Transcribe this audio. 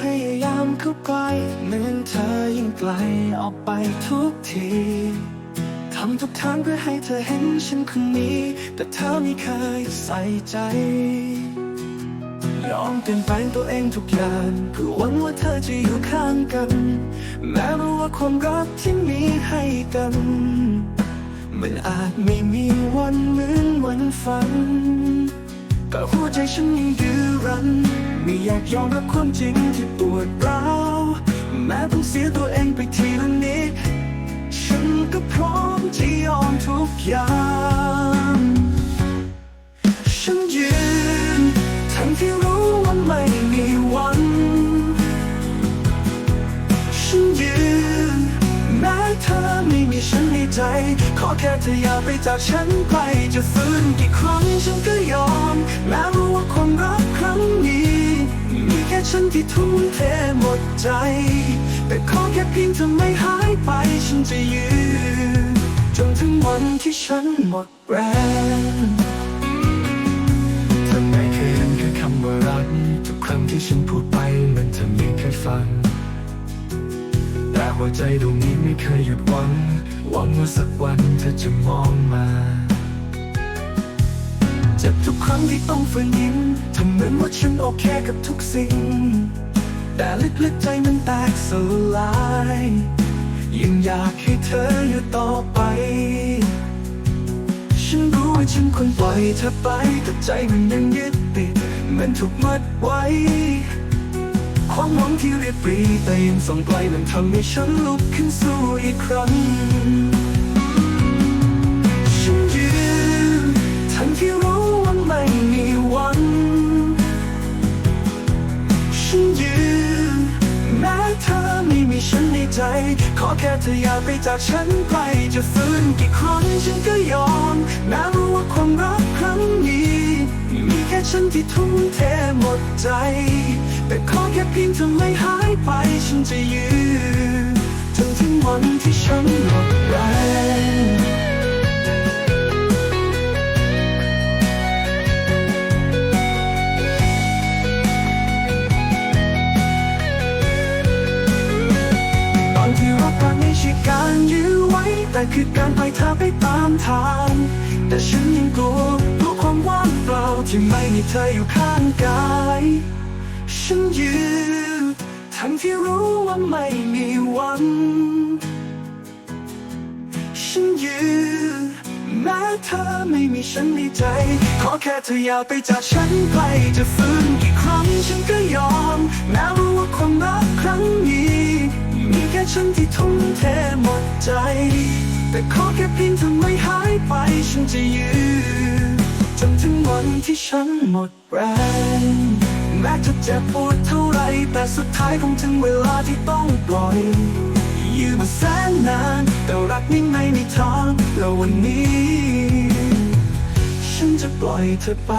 พยายามเข้าใกล้เหมือนเธอยิ่งไกลออกไปทุกทีทำทุกทางเพื่อให้เธอเห็นฉันคนนี้ แต่เธอไม่เคยใส่ใจยอมเปลี่ยนแปลงตัวเองทุกอย่างเพื่อหวังว่าเธอจะอยู่ข้างกัน แม้รู้ว่าความรักที่มีให้กัน มันอาจไม่มีวันเหมือนวันฝัน แต่หัวใจฉันยังดื้อรั้น ไม่อยากยอมรับความจริงที่ปวดร้าวแม้ต้องเสียตัวเองไปทีละนิด ฉันก็พร้อมที่ยอมทุกอย่าง ขอแค่เธออย่าไปจากฉันไปจะฟื้นกี่ครั้งฉันก็ยอม แม้รู้ว่าความรักครั้งนี้ มีแค่ฉันที่ทุ่มเทหมดใจ แต่ขอแค่เพียงเธอไม่หายไปฉันจะยืน จนถึงวันที่ฉันหมดแรงเธอไม่เคยเห็นแค่คำว่ารักทุกครั้งที่ฉันพูดไปมันเธอไม่เคยฟัง แต่หัวใจดวงนี้ไม่เคยหยุดหวัง หวังว่าสักวันเธอจะมองมาเจ็บทุกครั้งที่ต้องฝืนยิ้มทำเหมือนว่าฉันโอเคกับทุกสิ่ง แต่ลึกๆใจมันแตกสลายยังอยากให้เธออยู่ต่อไป ฉันรู้ว่าฉันควรปล่อยเธอไป แต่ใจมันยังยึดติดเหมันถูกมัดไว้ ความหวังที่เรียบปรีแต่ยังส่องไกลมันทำให้ฉันลุกขึ้นสู้อีกครั้ง ฉันยืนทั้งที่รู้ว่าไม่มีวันฉันยืนแม้เธอไม่มีฉันในใจ ขอแค่เธออย่าไปจากฉันไปจะฟื้นกี่ครั้งฉันก็ยอมแม้รู้ว่าความรักครั้งนี้ มีแค่ฉันที่ทุ่มเทหมดใจ แต่ขอแค่เพียงเธอไม่หายไปฉันจะยืนจนถึงวันที่ฉันหมดแรงตอนที่รักกันไม่ใช่การยื้อไว้ แต่คือการปล่อยเธอไปตามทาง แต่ฉันยังกลัวกลัวความว่างเปล่าที่ไม่มีเธออยู่ข้างกาย ฉันยืนทั้งที่รู้ว่าไม่มีวันฉันยืนแม้เธอไม่มีฉันในใจ ขอแค่เธออย่าไปจากฉันไปจะฟื้นกี่ครั้งฉันก็ยอม แม้รู้ว่าความรักครั้งนี้ มีแค่ฉันที่ทุ่มเทหมดใจ แต่ขอแค่เพียงเธอไม่หายไปฉันจะยืนจนถึงวันที่ฉันหมดแรง แม้จะเจ็บปวดเท่าไร แต่สุดท้ายคงถึงเวลาที่ต้องปล่อยอยู่มาแสนนาน แต่รักนี้ไม่มีทางแล้ววันนี้ ฉันจะปล่อยเธอไป